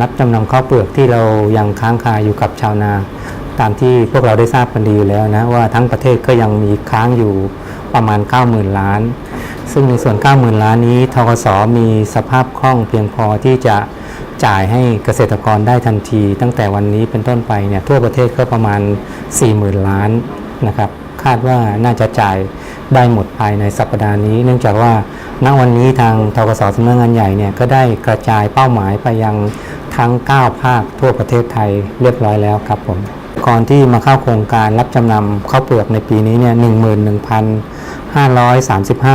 รับจำนำข้าวเปลือกที่เรายังค้างคาอยู่กับชาวนา ตามที่พวกเราได้ทราบกันดีอยู่แล้วนะว่าทั้งประเทศก็ยังมีค้างอยู่ประมาณ 90,000 ล้าน ซึ่งในส่วน 90,000 ล้านนี้ทกสมีสภาพคล่องเพียงพอที่จะจ่ายให้เกษตรกรได้ทันที ตั้งแต่วันนี้เป็นต้นไปเนี่ยทั่วประเทศก็ประมาณ 40,000 ล้านนะครับคาดว่าน่าจะจ่ายได้หมดภายในสัปดาห์นี้ เนื่องจากว่าณวันนี้ทางทกสสำนักงานใหญ่เนี่ยก็ได้กระจายเป้าหมายไปยัง ทั้ง 9 ภาคทั่วประเทศไทยเรียบร้อยแล้วครับผมก่อนที่มาเข้าโครงการรับจำนำข้าวเปลือกในปีนี้เนี่ย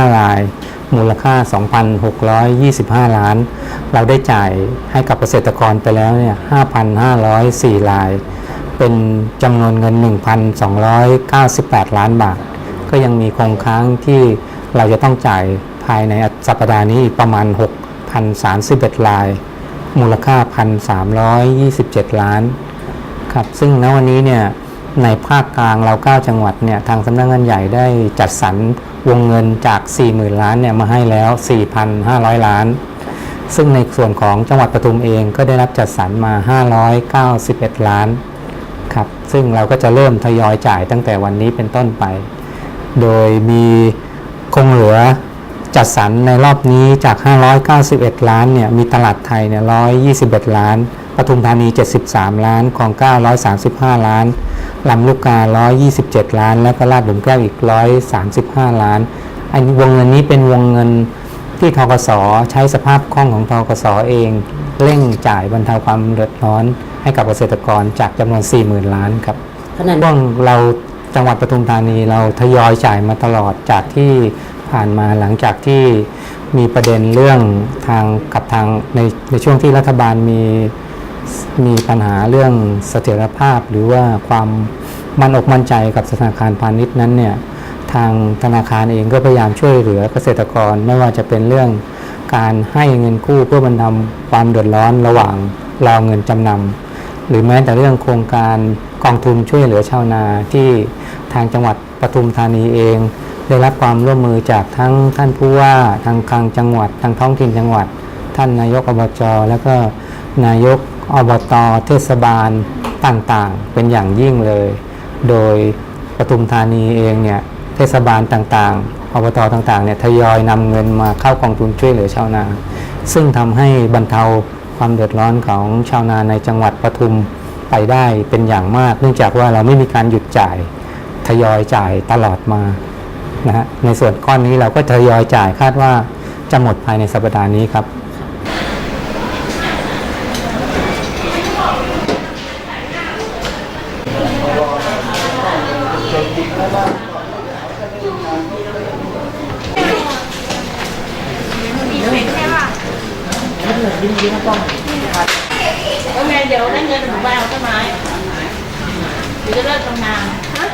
11,535 ราย มูลค่า 2,625 ล้าน เราได้จ่ายให้กับเกษตรกรไปแล้วเนี่ย5,504 ราย เป็นจำนวนเงิน 1,298 ล้านบาท ก็ยังมีคงค้างที่เราจะต้องจ่ายภายในสัปดาห์นี้ประมาณ 6,031 ราย มูลค่า 1,327 ล้านครับซึ่งณวันนี้เนี่ยในภาคกลางเรา9จังหวัดเนี่ยทางสำนักงานใหญ่ได้จัดสรรวงเงินจาก 40,000 ล้านเนี่ยมาให้แล้ว 4,500 ล้าน ซึ่งในส่วนของจังหวัดปทุมเองก็ได้รับจัดสรรมา 591 ล้านครับซึ่งเราก็จะเริ่มทยอยจ่ายตั้งแต่วันนี้เป็นต้นไป โดยมีคงเหลือ จัดสรรในรอบนี้จาก 591 ล้านเนี่ยมีตลาดไทยเนี่ย121 ล้านปทุมธานี 73 ล้านของ935 ล้านลำลูกกา 127 ล้าน แล้วก็ลาดหลุมแก้วอีก 135 ล้าน อันนี้วงเงินนี้เป็นวงเงินที่ทกสใช้สภาพคล่องของทกสเอง เร่งจ่ายบรรเทาความเดือดร้อนให้กับเกษตรกรจากจำนวน 40,000 ล้านครับขณะช่วงเราจังหวัดปทุมธานีเราทยอยจ่ายมาตลอดจากที่ ผ่านมาหลังจากที่มีประเด็นเรื่องทางกับทางในในช่วงที่รัฐบาลมีมีปัญหาเรื่องเสถียรภาพ หรือว่าความมั่นอกมั่นใจกับธนาคารพาณิชย์นั้นเนี่ยทางธนาคารเองก็พยายามช่วยเหลือเกษตรกร ไม่ว่าจะเป็นเรื่องการให้เงินกู้เพื่อบรรเทาความเดือดร้อนระหว่างรอเงินจำนำหรือแม้แต่เรื่องโครงการกองทุนช่วยเหลือชาวนาที่ทางจังหวัดปทุมธานีเอง ได้รับความร่วมมือจากทั้งท่านผู้ว่าทางคลังจังหวัด ทางท้องถิ่นจังหวัด ท่านนายกอบจแล้วก็นายกอบตเทศบาลต่างๆ เป็นอย่างยิ่งเลย โดยปทุมธานีเองเนี่ยเทศบาลต่างๆอบตต่างๆเนี่ยทยอยนำเงินมาเข้ากองทุนช่วยเหลือชาวนา ซึ่งทำให้บรรเทาความเดือดร้อนของชาวนาในจังหวัดปทุมไปได้เป็นอย่างมาก เนื่องจากว่าเราไม่มีการหยุดจ่ายทยอยจ่ายตลอดมา นะฮะในส่วนก้อนนี้เราก็ทยอยจ่ายคาดว่าจะหมดภายในสัปดาห์นี้ครับก็แม่เดี๋ยวได้เงินหมู่บ้านเอาต้นไม้เดี๋ยวจะเลิกทำงานฮะ